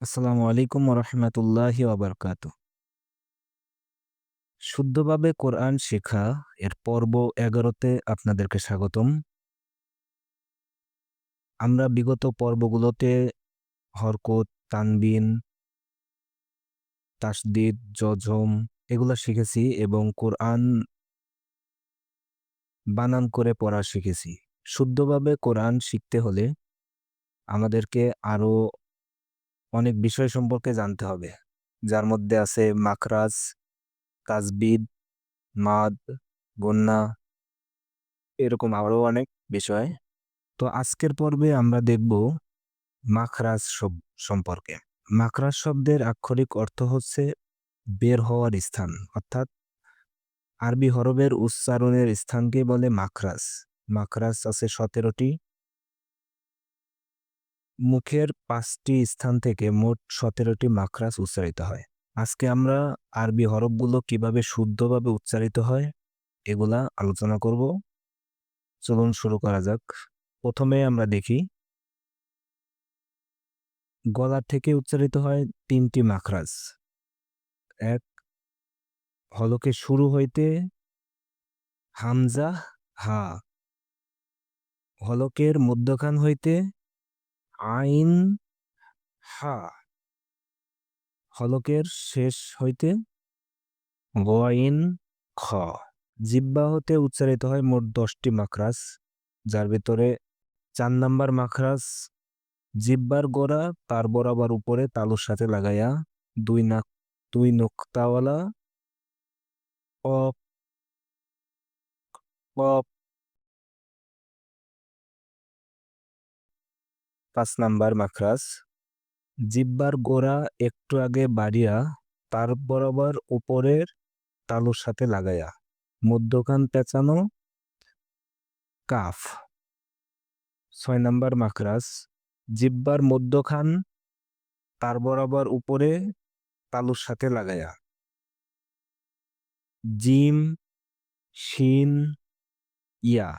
আসসালামু আলাইকুম রহমতুল্লাহি ওবরকাত শুদ্ধভাবে কোরআন শেখা এর পর্ব এগারোতে আপনাদেরকে স্বাগতম। আমরা বিগত পর্বগুলোতে হরকত, তানবিন, তাসদিদ জজম এগুলো শিখেছি এবং কোরআন বানান করে পড়া শিখেছি। শুদ্ধভাবে কোরআন শিখতে হলে আমাদেরকে আরও অনেক বিষয় সম্পর্কে জানতে হবে। যার মধ্যে আছে মাখরাজ, তাজবিদ, মাদ, বন্যা, এরকম আরও অনেক বিষয়। তো আজকের পর্বে আমরা দেখব মাখরাজ সম্পর্কে। মাখরাজ শব্দের আক্ষরিক অর্থ হচ্ছে বের হওয়ার স্থান, অর্থাৎ আরবি হরবের উচ্চারণের স্থানকে বলে মাখরাজ। মাখরাজ আছে সতেরোটি মুখের পাঁচটি স্থান থেকে মোট সতেরোটি মাখরাজ উচ্চারিত হয়। আজকে আমরা আরবি হরফগুলো কীভাবে শুদ্ধভাবে উচ্চারিত হয়, এগুলা আলোচনা করব। চলুন শুরু করা যাক। প্রথমে আমরা দেখি, গলা থেকে উচ্চারিত হয় তিনটি মাখরাজ। এক, হলকে শুরু হইতে হামজা, হা। হলকের মধ্যখান হইতে আইন হা হলকের শেষ হইতে গোয়াইন খ। জিব্বা হতে উচ্চারিত হয় মোট দশটি মাখরাস যার ভিতরে চার নাম্বার মাখরাস জিব্বার গোড়া তার বরাবর উপরে তালুর সাথে লাগাইয়া দুই নাক, দুই নোক্তাওয়ালা অপ অপ পাঁচ নাম্বার মাখরাস জিব্বার গোড়া একটু আগে বাড়িয়া, তার বরাবর উপরের তালুর সাথে লাগাইয়া, মধ্যখান পেঁচানো কাফ। ছয় নাম্বার মাখরাস জিব্বার মধ্যখান, তার বরাবর উপরে তালুর সাথে লাগাইয়া। জিম, শিন, ইয়া,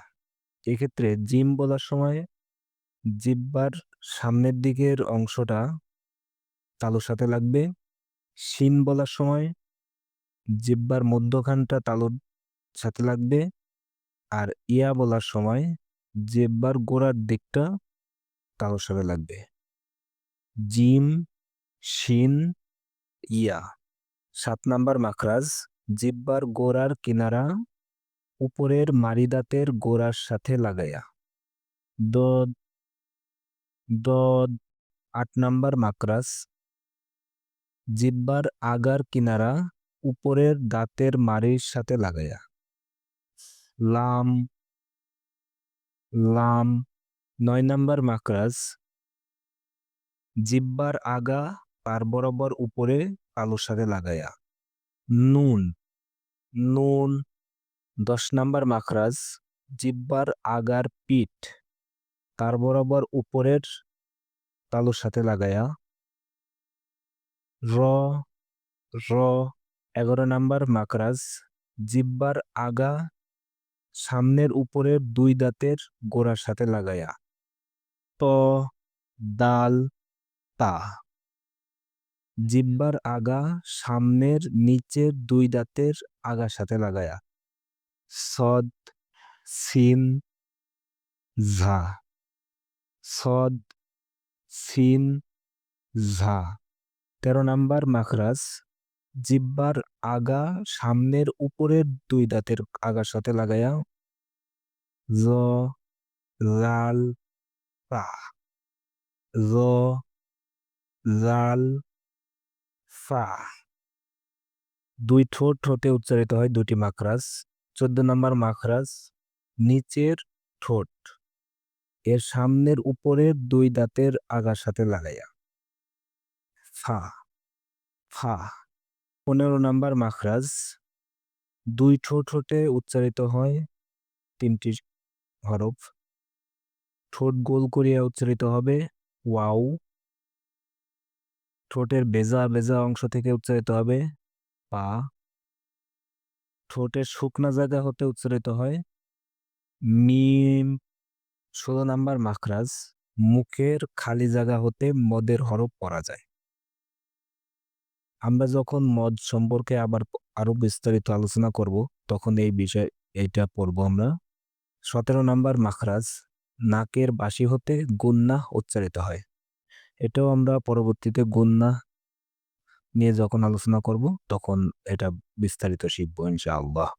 এক্ষেত্রে জিম বলার সময় জিব্বার সামনের দিকের অংশটা তালুর সাথে লাগবে। শিন বলার সময় জিব্বার মধ্যখানটা তালুর সাথে লাগবে আর ইয়া বলার সময় জিব্বার গোড়ার দিকটা তালুর সাথে লাগবে। জিম, শিন, ইয়া। সাত নাম্বার মাখরাজ, জিব্বার গোড়ার কিনারা উপরের মারিদাতের গোড়ার সাথে লাগাইয়া দদ দদ আট নাম্বার মাকরাস। জিব্বার আগার কিনারা উপরের দাঁতের মারির সাথে লাগাইয়া লাম লাম, নয় নাম্বার মাকরাস। জিব্বার আগা তার বরাবর উপরে আলুর সাথে লাগাইয়া নুন নুন, দশ নাম্বার মাখরাজ জিব্বার আগার পিঠ। তার বরাবর উপরের তালুর সাথে লাগায়া র র, এগারো নাম্বার মাকরাজ, জিব্বার আগা সামনের উপরের দুই দাঁতের গোড়ার সাথে লাগায়া। ত, দাল, তা। জিব্বার আগা সামনের নিচের দুই দাঁতের আগার সাথে লাগায়া। সদ, সিন, ঝা। সদ, সিন, ঝা। তেরো নাম্বার মাখরাজ, জিব্বার আগা সামনের উপরের দুই দাঁতের আগার সাথে লাগায়া, জ, লাল, পা। জ, লাল, ফা। দুই ঠোঁট ঠোঁটে উচ্চারিত হয় দুটি মাখরাজ। চোদ্দ নম্বর মাখরাজ, নিচের ঠোঁট। এর সামনের উপরের দুই দাঁতের আগার সাথে লাগাইয়া। ফা ফা, পনেরো নাম্বার মাখরাজ। দুই ঠোঁট ঠোঁটে উচ্চারিত হয় তিনটি হরফ। ঠোঁট গোল করিয়া উচ্চারিত হবে ওয়াও। ঠোঁটের বেজা বেজা অংশ থেকে উচ্চারিত হবে পা। ঠোঁটের শুকনা জায়গা হতে উচ্চারিত হয় মিম ষোলো নাম্বার মাখরাজ মুখের খালি জায়গা হতে মদের হরফ পড়া যায় আমরা যখন মদ সম্পর্কে আবার আরও বিস্তারিত আলোচনা করব, তখন এই বিষয় এইটা পড়ব আমরা। ১৭ নাম্বার মাখরাজ নাকের বাঁশি হতে গুন্নাহ উচ্চারিত হয়। এটাও আমরা পরবর্তীতে গুন্নাহ নিয়ে যখন আলোচনা করব, তখন এটা বিস্তারিত শিখব ইনশাআল্লাহ।